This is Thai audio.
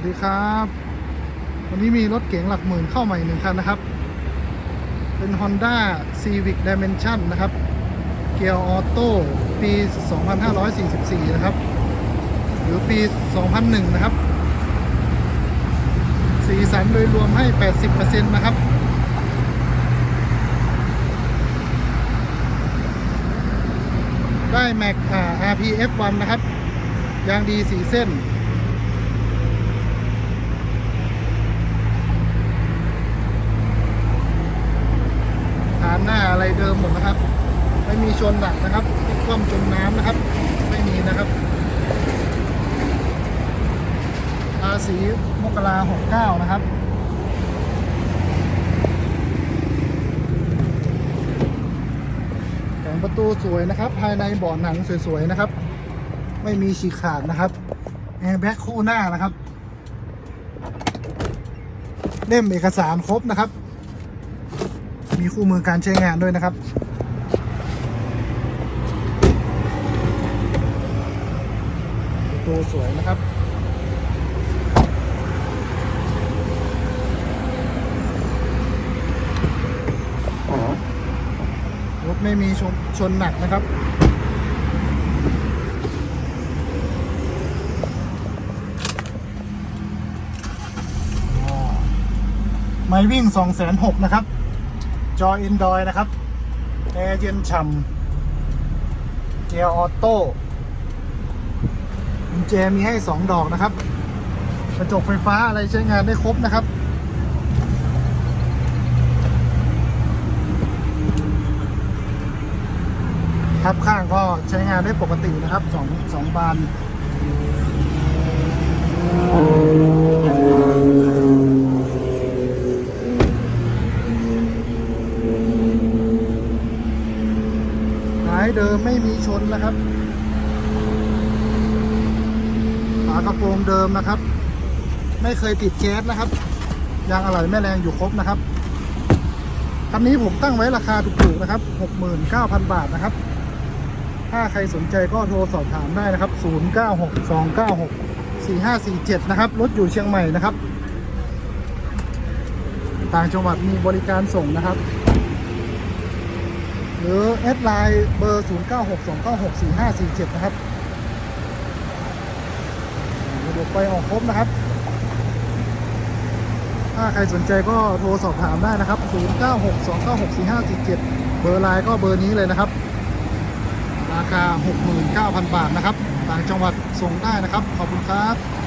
วัสดีครับ วันนี้มีรถเก๋งหลักหมื่นเข้าใหม่หนึ่งคันนะครับ เป็น Honda Civic Dimension นะครับ เกียร์ออโต้ปี 2544 นะครับ หรือปี 2001 นะครับ สีสันโดยรวมให้ 80%นะครับได้แม็กอ่า RPF1 นะครับ ยางดีสีเส้น ฐาน หน้าอะไรเดิมหมดนะครับ ไม่มีชนหนักนะครับไม่คว่ำจมน้ำนะครับ ไม่มีนะครับอาสีมกราหกเก้านะครับแผงประตูสวยนะครับ ภายในเบาะหนังสวยๆนะครับ ไม่มีฉีกขาดนะครับแอร์แบ็คคู่หน้านะครับเล่มเอกสารครบนะครับ มีคู่มือการใช้งานด้วยนะครับตัวสวยนะครับรถไม่มีชนชนหนักนะครับไม่วิ่ง 2 6 0 0 0นะครับ จอ Android นะครับแอร์เย็นฉ่ำเกียร์ออโต้กุญแจมีให้ 2 ดอกนะครับ กระจกไฟฟ้าอะไรใช้งานได้ครบนะครับทับข้างก็ใช้งานได้ปกตินะครับสองสองบาน เดิมไม่มีชนนะครับฝากระโปรงเดิมนะครับ ไม่เคยติดแก๊สนะครับยางอะไหล่แม่แรงอยู่ครบนะครับคันนี้ผมตั้งไว้ราคาถูกๆนะครับ 69,000 บาทนะครับ ถ้าใครสนใจก็โทรสอบถามได้นะครับ 0962964547 นะครับ รถอยู่เชียงใหม่นะครับ ต่างจังหวัดมีบริการส่งนะครับ หรือแอดไลน์เบอร์ 0962964547 นะครับระบบไฟออกครบนะครับ ถ้าใครสนใจก็โทรสอบถามได้นะครับ 0962964547 เบอร์ไลน์ก็เบอร์นี้เลยนะครับ ราคา 69,000 บาทนะครับ ต่างจังหวัดส่งได้นะครับ ขอบคุณครับ